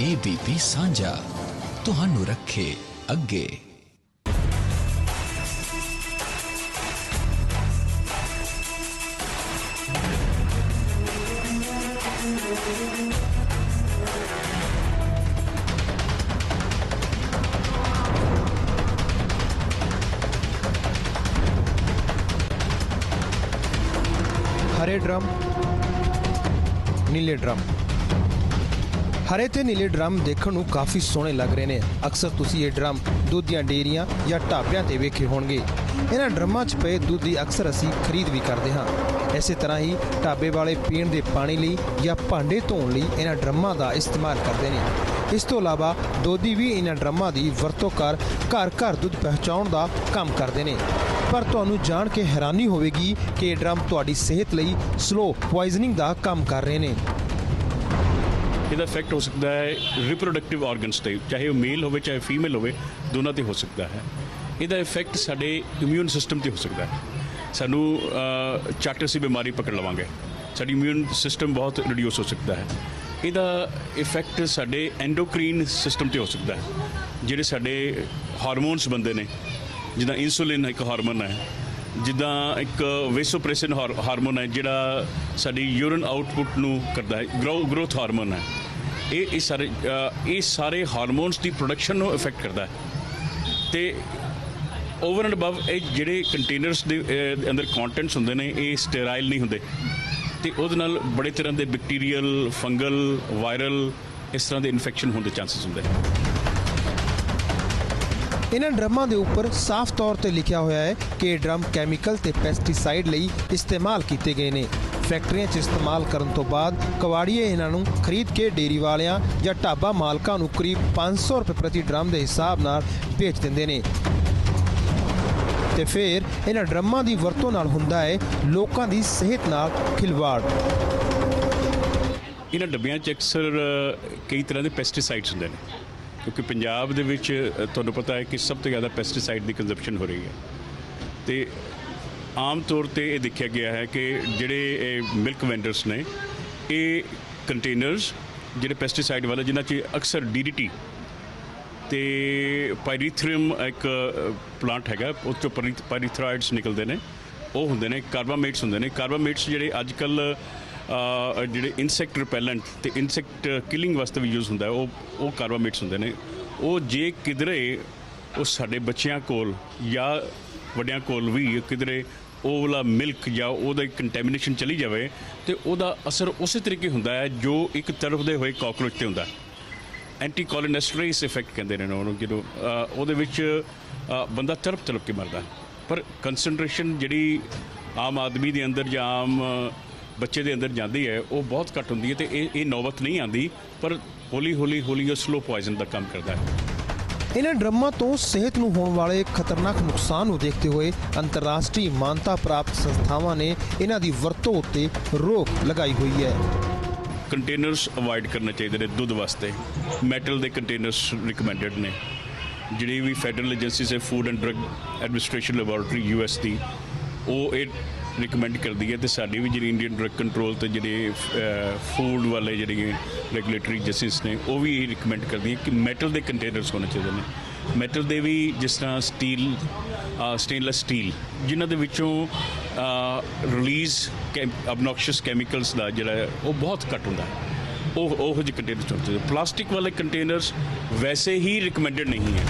ABP ਸਾਂਝਾ ਤੁਹਾਨੂੰ ਰੱਖੇ ਅੱਗੇ ਹਰੇ ਡਰਮ ਨੀਲੇ ਡਰਮ ਹਰੇ ਤੇ ਨੀਲੇ ਡਰਮ ਦੇਖਣ ਨੂੰ ਕਾਫੀ ਸੋਹਣੇ ਲੱਗ ਰਹੇ ਨੇ। ਅਕਸਰ ਤੁਸੀਂ ਇਹ ਡਰਮ ਦੁੱਧ ਦੀਆਂ ਡੇਅਰੀਆਂ ਜਾਂ ਢਾਬਿਆਂ ਤੇ ਵੇਖੇ ਹੋਣਗੇ। ਇਹਨਾਂ ਡਰਮਾਂ 'ਚ ਪਏ ਦੁੱਧ ਦੀ ਅਕਸਰ ਅਸੀਂ ਖਰੀਦ ਵੀ ਕਰਦੇ ਹਾਂ। ਇਸੇ ਤਰ੍ਹਾਂ ਹੀ ਢਾਬੇ ਵਾਲੇ ਪੀਣ ਦੇ ਪਾਣੀ ਲਈ ਜਾਂ ਭਾਂਡੇ ਧੋਣ ਲਈ ਇਹਨਾਂ ਡਰਮਾਂ ਦਾ ਇਸਤੇਮਾਲ ਕਰਦੇ ਨੇ। ਇਸ ਤੋਂ ਇਲਾਵਾ ਦੋਧੀ ਵੀ ਇਹਨਾਂ ਡਰਮਾਂ ਦੀ ਵਰਤੋਂ ਕਰ ਘਰ ਘਰ ਦੁੱਧ ਪਹੁੰਚਾਉਣ ਦਾ ਕੰਮ ਕਰਦੇ ਨੇ। ਪਰ ਤੁਹਾਨੂੰ ਜਾਣ ਕੇ ਹੈਰਾਨੀ ਹੋਵੇਗੀ ਕਿ ਇਹ ਡਰਮ ਤੁਹਾਡੀ ਸਿਹਤ ਲਈ ਸਲੋ ਪੋਇਜ਼ਨਿੰਗ ਦਾ ਕੰਮ ਕਰ ਰਹੇ ਨੇ। ਇਹਦਾ ਇਫੈਕਟ ਹੋ ਸਕਦਾ ਹੈ ਰਿਪਰੋਡਕਟਿਵ ਆਰਗਨਸ ਤੇ ਚਾਹੇ ਉਹ ਮੇਲ ਹੋਵੇ ਚਾਹੇ ਫੀਮੇਲ ਹੋਵੇ ਦੋਨਾਂ ਤੇ ਹੋ ਸਕਦਾ ਹੈ। ਇਹਦਾ ਇਫੈਕਟ ਸਾਡੇ ਇਮਿਊਨ ਸਿਸਟਮ ਤੇ ਹੋ ਸਕਦਾ ਹੈ। ਸਾਨੂੰ ਅਹ, ਝੱਟ ਅਸੀਂ ਬਿਮਾਰੀ ਪਕੜ ਲਵਾਂਗੇ। ਸਾਡੀ ਇਮਿਊਨ ਸਿਸਟਮ ਬਹੁਤ ਰਿਡਿਊਸ ਹੋ ਸਕਦਾ ਹੈ। ਇਹਦਾ ਇਫੈਕਟ ਸਾਡੇ ਐਂਡੋਕ੍ਰੀਨ ਸਿਸਟਮ ਤੇ ਹੋ ਸਕਦਾ ਹੈ। ਜਿਹੜੇ ਸਾਡੇ ਹਾਰਮੋਨਸ ਬੰਦੇ ਨੇ ਜਿੱਦਾਂ ਇਨਸੂਲਿਨ ਇੱਕ ਹਾਰਮੋਨ ਹੈ ਜਿੱਦਾਂ ਇੱਕ ਵੇਸੋਪ੍ਰੈਸਿਨ ਹਾਰਮੋਨ ਹੈ, ਜਿਹੜਾ ਸਾਡੀ ਯੂਰਨ ਆਊਟਪੁੱਟ ਨੂੰ ਕਰਦਾ ਹੈ ਗਰੋ ਗਰੋਥ ਹਾਰਮੋਨ ਹੈ। ਇਹ ਇਹ ਸਾਰੇ ਇਹ ਸਾਰੇ ਹਾਰਮੋਨਸ ਦੀ ਪ੍ਰੋਡਕਸ਼ਨ ਨੂੰ ਇਫੈਕਟ ਕਰਦਾ ਹੈ। ਤੇ ਓਵਰ ਐਂਡ ਅਬਵ ਇਹ ਜਿਹੜੇ ਕੰਟੇਨਰਸ ਦੇ ਦੇ ਅੰਦਰ ਕੰਟੈਂਟਸ ਹੁੰਦੇ ਨੇ, ਇਹ ਸਟੇਰਾਈਲ ਨਹੀਂ ਹੁੰਦੇ। ਤੇ ਉਹਦੇ ਨਾਲ ਬੜੇ ਤਰ੍ਹਾਂ ਦੇ ਬੈਕਟੀਰੀਅਲ ਫੰਗਲ ਵਾਇਰਲ ਇਸ ਤਰ੍ਹਾਂ ਦੇ ਇਨਫੈਕਸ਼ਨ ਹੋਣ ਦੇ ਚਾਂਸਸ ਹੁੰਦੇ ਨੇ। ਇਹਨਾਂ ਡਰਮਾਂ ਦੇ ਉੱਪਰ ਸਾਫ਼ ਤੌਰ ਤੇ ਲਿਖਿਆ ਹੋਇਆ ਹੈ ਕਿ ਇਹ ਡਰਮ ਕੈਮੀਕਲ ਤੇ ਪੈਸਟੀਸਾਈਡ ਲਈ ਇਸਤੇਮਾਲ ਕੀਤੇ ਗਏ ਨੇ। ਫੈਕਟਰੀਆਂ 'ਚ ਇਸਤੇਮਾਲ ਕਰਨ ਤੋਂ ਬਾਅਦ ਕਵਾੜੀਏ ਇਹਨਾਂ ਨੂੰ ਖਰੀਦ ਕੇ ਡੇਰੀ ਵਾਲਿਆਂ ਜਾਂ ਢਾਬਾ ਮਾਲਕਾਂ ਨੂੰ ਕਰੀਬ 500 ਰੁਪਏ ਪ੍ਰਤੀ ਡਰਮ ਦੇ ਹਿਸਾਬ ਨਾਲ ਵੇਚ ਦਿੰਦੇ ਨੇ। ਤੇ ਫਿਰ ਇਹਨਾਂ ਡਰਮਾਂ ਦੀ ਵਰਤੋਂ ਨਾਲ ਹੁੰਦਾ ਹੈ ਲੋਕਾਂ ਦੀ ਸਿਹਤ ਨਾਲ ਖਿਲਵਾੜ। ਇਹਨਾਂ ਡੱਬਿਆਂ 'ਚ ਅਕਸਰ ਕਈ ਤਰ੍ਹਾਂ ਦੇ ਪੈਸਟੀਸਾਈਡਸ ਹੁੰਦੇ ਨੇ। ਕਿਉਂਕਿ ਪੰਜਾਬ ਦੇ ਵਿੱਚ ਤੁਹਾਨੂੰ ਪਤਾ ਹੈ ਕਿ ਸਭ ਤੋਂ ਜ਼ਿਆਦਾ ਪੈਸਟੀਸਾਈਡ ਦੀ ਕੰਜ਼ੰਪਸ਼ਨ ਹੋ ਰਹੀ ਹੈ। ਤੇ ਆਮ ਤੌਰ ਤੇ ਇਹ ਦੇਖਿਆ ਗਿਆ ਹੈ ਕਿ ਜਿਹੜੇ ਮਿਲਕ ਵੈਂਡਰਸ ਨੇ, ਇਹ ਕੰਟੇਨਰਸ ਜਿਹੜੇ ਪੈਸਟੀਸਾਈਡ ਵਾਲੇ, ਜਿਨ੍ਹਾਂ 'ਚ ਅਕਸਰ ਡੀਡੀਟੀ ਤੇ ਪਾਇਰੀਥ੍ਰੀਅਮ ਇੱਕ ਪਲਾਂਟ ਹੈਗਾ ਉਹ ਚੋਂ ਪਾਇਰੀਥਰਾਇਡਸ ਨਿਕਲਦੇ ਨੇ। ਉਹ ਹੁੰਦੇ ਨੇ ਕਾਰਬਾਮੇਟਸ ਹੁੰਦੇ ਨੇ। ਕਾਰਬਾਮੇਟਸ ਜਿਹੜੇ ਅੱਜ ਕੱਲ ਜਿਹੜੇ ਇਨਸੈਕਟ ਰਿਪੈਲੈਂਟ ਤੇ ਇਨਸੈਕਟ ਕਿਲਿੰਗ ਵਾਸਤੇ ਵੀ ਯੂਜ਼ ਹੁੰਦਾ ਉਹ ਉਹ ਕਾਰਬਾਮੇਟਸ ਹੁੰਦੇ ਨੇ। ਉਹ ਜੇ ਕਿਧਰੇ ਉਹ ਸਾਡੇ ਬੱਚਿਆਂ ਕੋਲ ਜਾਂ ਵੱਡਿਆਂ ਕੋਲ ਵੀ ਕਿਧਰੇ ਉਹ ਵਾਲਾ ਮਿਲਕ ਜਾਂ ਉਹਦਾ ਕੰਟੈਮੀਨੇਸ਼ਨ ਚਲੀ ਜਾਵੇ ਤੇ ਉਹਦਾ ਅਸਰ ਉਸੇ ਤਰੀਕੇ ਹੁੰਦਾ ਹੈ ਜੋ ਇੱਕ ਤੜਫਦੇ ਹੋਏ ਕਾਕਰੋਚ ਤੇ ਹੁੰਦਾ ਹੈ। ਐਂਟੀ ਕੋਲਿਨੈਸਟਰੇਸ ਇਫੈਕਟ ਕਹਿੰਦੇ ਨੇ ਉਹਨੂੰ, ਜਦੋਂ ਉਹਦੇ ਵਿੱਚ ਬੰਦਾ ਤੜਪ ਤੜਪ ਕੇ ਮਰਦਾ ਪਰ ਕਨਸੈਂਟਰੇਸ਼ਨ ਜਿਹੜੀ ਆਮ ਆਦਮੀ ਦੇ ਅੰਦਰ ਜਾਂ ਆਮ ਬੱਚੇ ਦੇ ਅੰਦਰ ਜਾਂਦੀ ਹੈ ਉਹ ਬਹੁਤ ਘੱਟ ਹੁੰਦੀ ਹੈ ਤੇ ਇਹ ਇਹ ਨੌਬਤ ਨਹੀਂ ਆਂਦੀ ਪਰ ਹੌਲੀ ਹੌਲੀ ਹੌਲੀ ਉਹ ਸਲੋ ਪੋਇਜ਼ਨ ਦਾ ਕੰਮ ਕਰਦਾ ਹੈ। ਇਹਨਾਂ ਡਰਮਾਂ ਤੋਂ ਸਿਹਤ ਨੂੰ ਹੋਣ ਵਾਲੇ ਖਤਰਨਾਕ ਨੁਕਸਾਨ ਨੂੰ ਦੇਖਦੇ ਹੋਏ ਅੰਤਰਰਾਸ਼ਟਰੀ ਮਾਨਤਾ ਪ੍ਰਾਪਤ ਸੰਸਥਾਵਾਂ ਨੇ ਇਹਨਾਂ ਦੀ ਵਰਤੋਂ ਉੱਤੇ ਰੋਕ ਲਗਾਈ ਹੋਈ ਹੈ। ਕੰਟੇਨਰਸ ਅਵੋਇਡ ਕਰਨੇ ਚਾਹੀਦੇ ਨੇ ਦੁੱਧ ਵਾਸਤੇ। ਮੈਟਲ ਦੇ ਕੰਟੇਨਰਸ ਰਿਕਮੈਂਡਡ ਨੇ। ਜਿਹੜੀ ਵੀ ਫੈਡਰਲ ਏਜੰਸੀ ਹੈ food and drug administration laboratory US ਦੀ ਉਹ ਇਹ ਰਿਕਮੈਂਡ ਕਰਦੀ ਹੈ ਤੇ ਸਾਡੀ ਵੀ ਜਿਹੜੀ ਇੰਡੀਅਨ ਡਰੱਗ ਕੰਟਰੋਲ ਤੇ ਜਿਹੜੇ ਫੂਡ ਵਾਲੇ ਜਿਹੜੇ ਰੈਗੂਲੇਟਰੀ ਏਜੰਸੀਜ਼ ਨੇ, ਉਹ ਵੀ ਇਹ ਰਿਕਮੈਂਡ ਹੈ ਕਿ ਮੈਟਲ ਦੇ ਕੰਟੇਨਰਸ ਹੋਣੇ ਚਾਹੀਦੇ ਨੇ। ਮੈਟਲ ਦੇ ਵੀ ਜਿਸ ਤਰ੍ਹਾਂ ਸਟੀਲ ਸਟੇਨਲੈਸ ਸਟੀਲ ਜਿਨ੍ਹਾਂ ਦੇ ਵਿੱਚੋਂ ਰਿਲੀਜ਼ ਅਬਨੋਕਸ਼ੀਅਸ ਕੈਮੀਕਲਸ ਦਾ ਜਿਹੜਾ ਉਹ ਬਹੁਤ ਘੱਟ ਹੁੰਦਾ ਹੈ। ਉਹ ਉਹ ਜਿਹੇ ਕੰਟੇਨਰਸ ਹੁੰਦੇ ਪਲਾਸਟਿਕ ਵਾਲੇ ਕੰਟੇਨਰਸ ਵੈਸੇ ਹੀ ਰਿਕਮੈਂਡਡ ਨਹੀਂ ਹੈ।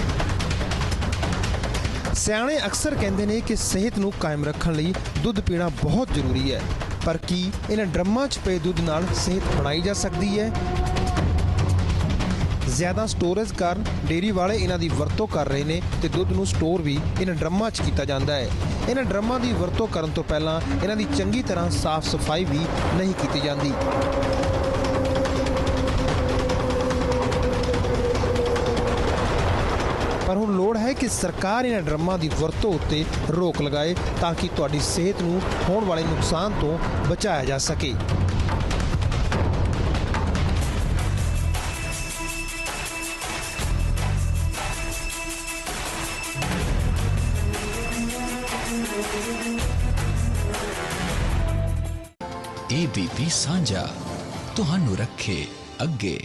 ਸਿਆਣੇ ਅਕਸਰ ਕਹਿੰਦੇ ਨੇ ਕਿ ਸਿਹਤ ਨੂੰ ਕਾਇਮ ਰੱਖਣ ਲਈ ਦੁੱਧ ਪੀਣਾ ਬਹੁਤ ਜ਼ਰੂਰੀ ਹੈ। ਪਰ ਕੀ ਇਹਨਾਂ ਡਰਮਾਂ 'ਚ ਪਏ ਦੁੱਧ ਨਾਲ ਸਿਹਤ ਬਣਾਈ ਜਾ ਸਕਦੀ ਹੈ? ਜ਼ਿਆਦਾ ਸਟੋਰੇਜ ਕਾਰਨ ਡੇਰੀ ਵਾਲੇ ਇਹਨਾਂ ਦੀ ਵਰਤੋਂ ਕਰ ਰਹੇ ਨੇ ਤੇ ਦੁੱਧ ਨੂੰ ਸਟੋਰ ਵੀ ਇਹਨਾਂ ਡਰਮਾਂ 'ਚ ਕੀਤਾ ਜਾਂਦਾ ਹੈ। ਇਹਨਾਂ ਡਰਮਾਂ ਦੀ ਵਰਤੋਂ ਕਰਨ ਤੋਂ ਪਹਿਲਾਂ ਇਹਨਾਂ ਦੀ ਚੰਗੀ ਤਰ੍ਹਾਂ ਸਾਫ਼ ਸਫ਼ਾਈ ਵੀ ਨਹੀਂ ਕੀਤੀ ਜਾਂਦੀ। ਪਰ ਹੁਣ ਲੋੜ ਹੈ ਕਿ ਸਰਕਾਰ ਇਹਨਾਂ ਡਰਮਾਂ ਦੀ ਵਰਤੋਂ ਉੱਤੇ ਰੋਕ ਲਗਾਏ ਤਾਂ ਕਿ ਤੁਹਾਡੀ ਸਿਹਤ ਨੂੰ ਹੋਣ ਵਾਲੇ ਨੁਕਸਾਨ ਤੋਂ ਬਚਾਇਆ ਜਾ ਸਕੇ। ਏਬੀਪੀ ਸਾਂਝਾ, ਤੁਹਾਨੂੰ ਰੱਖੇ ਅੱਗੇ।